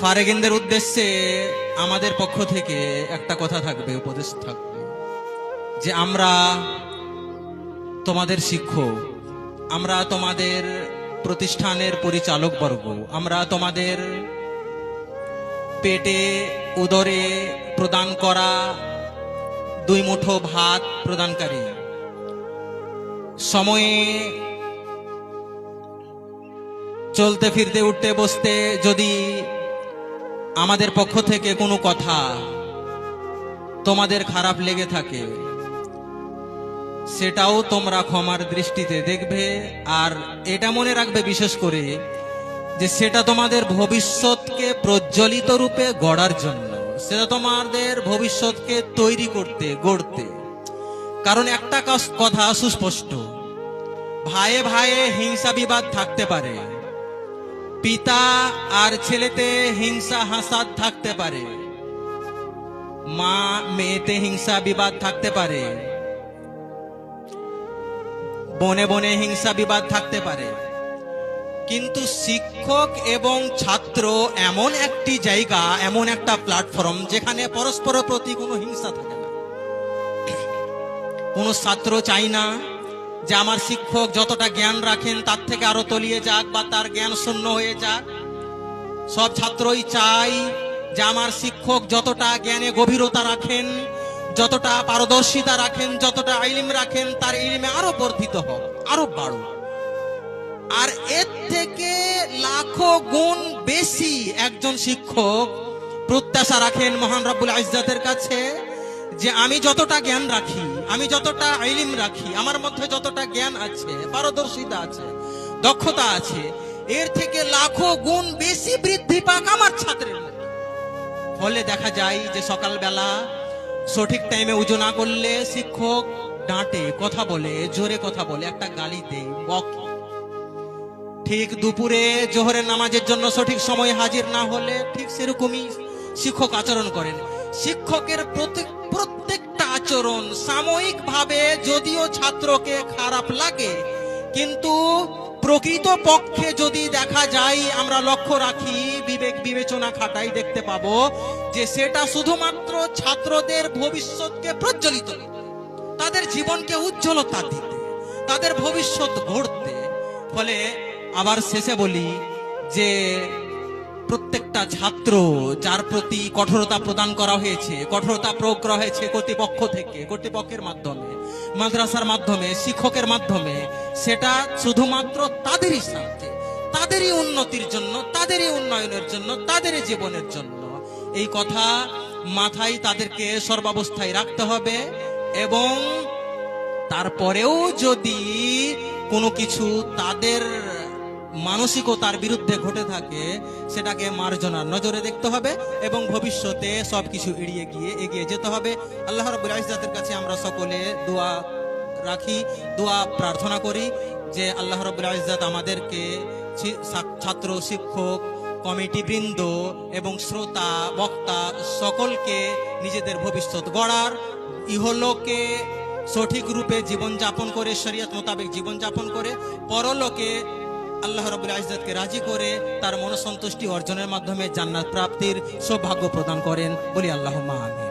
ফারেগিনদের উদ্দেশ্যে আমাদের পক্ষ থেকে একটা কথা থাকবে, উপদেশ থাকবে। যে আমরা তোমাদের শিক্ষক, আমরা তোমাদের প্রতিষ্ঠানের পরিচালক বর্গ, আমরা তোমাদের পেটে উদরে প্রদান করা দুই মুঠো ভাত প্রদানকারী। সময়ে চলতে, ফিরতে, উঠতে, বসতে যদি আমাদের পক্ষ থেকে কোনো কথা তোমাদের খারাপ লেগে থাকে, সেটাও তোমরা ক্ষমার দৃষ্টিতে দেখবে, আর এটা মনে রাখবে বিশেষ করে যে সেটা তোমাদের ভবিষ্যৎকে প্রজ্বলিত রূপে গড়ার জন্য, সেটা তোমাদের ভবিষ্যৎকে তৈরি করতে, গড়তে। কারণ একটা কথা সুস্পষ্ট ভাইয়ে ভাইয়ে হিংসা বিবাদ থাকতে পারে। পিতা আর ছেলেতে হিংসা, হাসাদ থাকতে পারে। মা, মেয়েতে হিংসা, বিবাদ থাকতে পারে। বনে বনে হিংসা, বিবাদ থাকতে পারে। কিন্তু শিক্ষক এবং ছাত্র এমন একটি জায়গা, এমন একটা প্ল্যাটফর্ম যেখানে পরস্পরের প্রতি কোনো হিংসা থাকে না। কোনো ছাত্র চাই না যে আমার শিক্ষক যতটা জ্ঞান রাখেন, তার থেকে আরও তলিয়ে যাক বা তার জ্ঞান শূন্য হয়ে যাক। সব ছাত্রই চাই যে আমার শিক্ষক যতটা জ্ঞানে গভীরতা রাখেন, যতটা পারদর্শিতা রাখেন, যতটা ইলিম রাখেন, তার ইলিমে আরও বর্ধিত হোক, আরও বাড়ুক। আর এর থেকে লাখো গুণ বেশি একজন শিক্ষক প্রত্যাশা রাখেন মহান রব্বুল ইজ্জাতের কাছে যে আমি যতটা জ্ঞান রাখি আমি যতটা আইলিম রাখি, আমার মধ্যে যতটা জ্ঞান আছে, পারদর্শিতা আছে, দক্ষতা আছে, এর থেকে লাখো গুণ বেশি বৃদ্ধি পাক আমার ছাত্রের। ফলে দেখা যায় যে সকালবেলা সঠিক টাইমে উজু না করলে শিক্ষক ডাঁটে, কথা বলে, জোরে কথা বলে, একটা গালি দেয় ঠিক দুপুরে জোহরের নামাজের জন্য সঠিক সময় হাজির না হলে ঠিক সেরকমই শিক্ষক আচরণ করেন শিক্ষকের প্রত্যেক আচরণ সাময়িকভাবে যদিও ছাত্রকে খারাপ লাগে, কিন্তু প্রকৃত পক্ষে যদি দেখা যায়, আমরা লক্ষ্য রাখি, বিবেক বিবেচনা খাটাই দেখতে পাবো যে সেটা শুধুমাত্র ছাত্রদের ভবিষ্যৎকে প্রজ্বলিত, তাদের জীবনকে উজ্জ্বলতা দিতে, তাদের ভবিষ্যৎ গড়তে। ফলে আবার শেষে বলি যে প্রত্যেকটা ছাত্র যার প্রতি কঠোরতা প্রদান করা হয়েছে, কঠোরতা প্রয়োগ করা হয়েছে কর্তৃপক্ষ থেকে, কর্তৃপক্ষের মাধ্যমে, মাদ্রাসার মাধ্যমে, শিক্ষকের মাধ্যমে, সেটা শুধুমাত্র তাদেরই স্বার্থে তাদেরই উন্নতির জন্য, তাদেরই উন্নয়নের জন্য, তাদেরই জীবনের জন্য। এই কথা মাথায় তাদেরকে সর্বাবস্থায় রাখতে হবে এবং তারপরেও যদি কোনো কিছু তাদের মানসিকতার বিরুদ্ধে ঘটে থাকে, সেটাকে মার্জনার নজরে দেখতে হবে এবং ভবিষ্যতে সব কিছু এড়িয়ে গিয়ে এগিয়ে যেতে হবে। আল্লাহ রবুল ইজাতের কাছে আমরা সকলে দোয়া রাখি, দোয়া প্রার্থনা করি যে আল্লাহ রবুল ইজাত আমাদেরকে ছাত্র, শিক্ষক, কমিটি বৃন্দ এবং শ্রোতা, বক্তা সকলকে নিজেদের ভবিষ্যৎ গড়ার ইহলোকে সঠিক রূপে জীবনযাপন করে, শরীয়ত মোতাবেক জীবনযাপন করে, পরলোকে আল্লাহ রবুল আজদকে রাজি করে তার মনসন্তুষ্টি অর্জনের মাধ্যমে জান্নাত প্রাপ্তির সৌভাগ্য প্রদান করেন। বলি আল্লাহ আমি